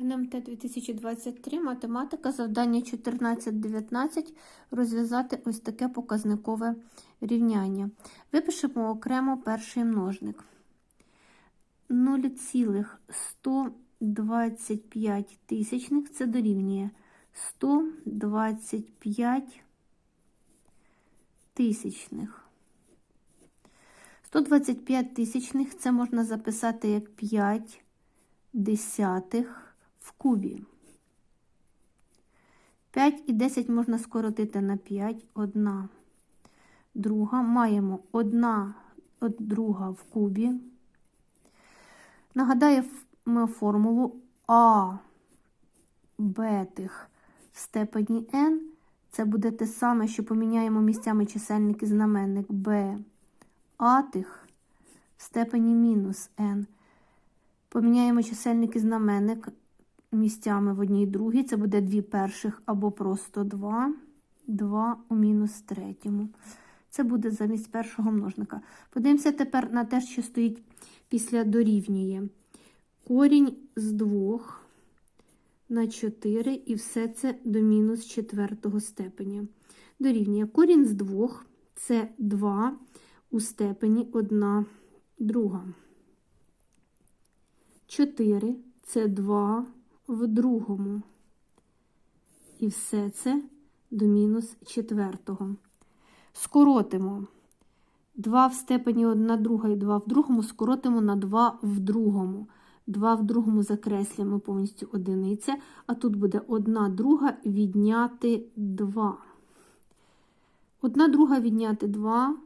НМТ 2023, математика, завдання 14-19, розв'язати ось таке показникове рівняння. Випишемо окремо перший множник. 0,125 тисячних це дорівнює 125 тисячних. 125 тисячних це можна записати як 5 десятих в кубі. 5 і 10 можна скоротити на 5, одна. Друга. Маємо одна от друга в кубі. Нагадаємо формулу А бетих в степені n. Це буде те саме, що поміняємо місцями чисельник і знаменник b атих в степені мінус n. Поміняємо чисельник і знаменник місцями в одній другій. Це буде дві перших або просто 2. 2 у мінус третьому. Це буде замість першого множника. Подивимося тепер на те, що стоїть після дорівнює. Корінь з 2 на 4, і все це до мінус четвертого степеня. Дорівнює корінь з 2 це 2 у степені 1 друга. 4 це 2 в другому. І все це до мінус четвертого. Скоротимо 2 в степені 1 друга і 2 в другому, скоротимо на 2 в другому. 2 в другому закреслюємо повністю одиниця, а тут буде 1 друга відняти 2. 1 друга відняти 2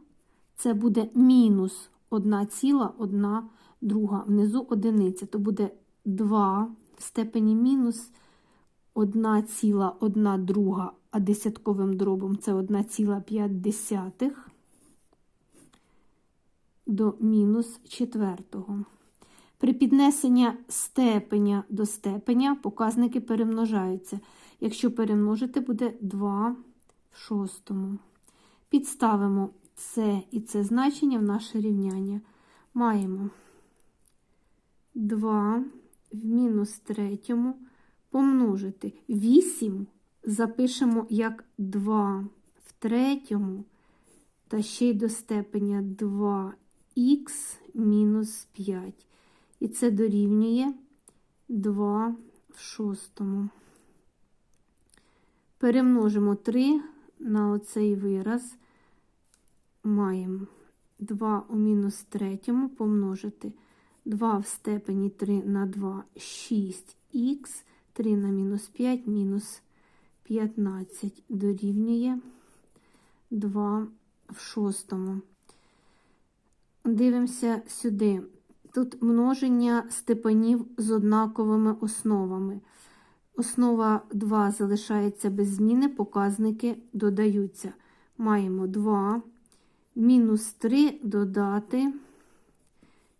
це буде мінус 1 ціла 1 друга. Внизу одиниця, то буде 2 в степені мінус 1 ціла 1 друга, а десятковим дробом це 1,5 до мінус четвертого. При піднесенні степеня до степеня показники перемножаються. Якщо перемножити, буде 2 в шостому. Підставимо це і це значення в наше рівняння. Маємо 2 в мінус третьому помножити 8 запишемо як 2 в третьому, та ще й до степеня 2х мінус 5. І це дорівнює 2 в шостому. Перемножимо 3 на оцей вираз. Маємо 2 у мінус третьому помножити 2 в степені 3 на 2 6х, 3 на мінус 5 мінус 15 дорівнює 2 в шостому. Дивимося сюди. Тут множення степенів з однаковими основами. Основа 2 залишається без зміни, показники додаються. Маємо 2, мінус 3 додати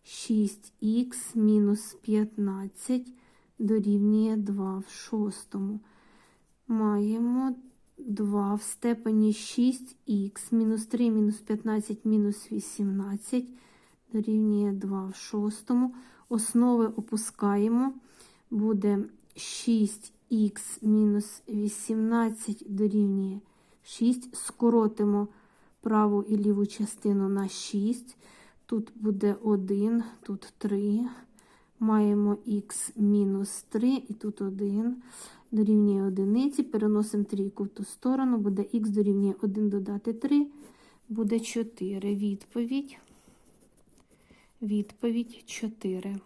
6х мінус 15 дорівнює 2 в шостому. Маємо 2 в степені 6х, мінус 3, мінус 15, мінус 18 дорівнює 2 в шостому. Основи опускаємо, буде 6х мінус 18 дорівнює 6. Скоротимо праву і ліву частину на 6. Тут буде 1, тут 3. Маємо х мінус 3, і тут 1 дорівнює 1. Переносимо трійку в ту сторону, буде х дорівнює 1 додати 3, буде 4. Відповідь. Відповідь 4.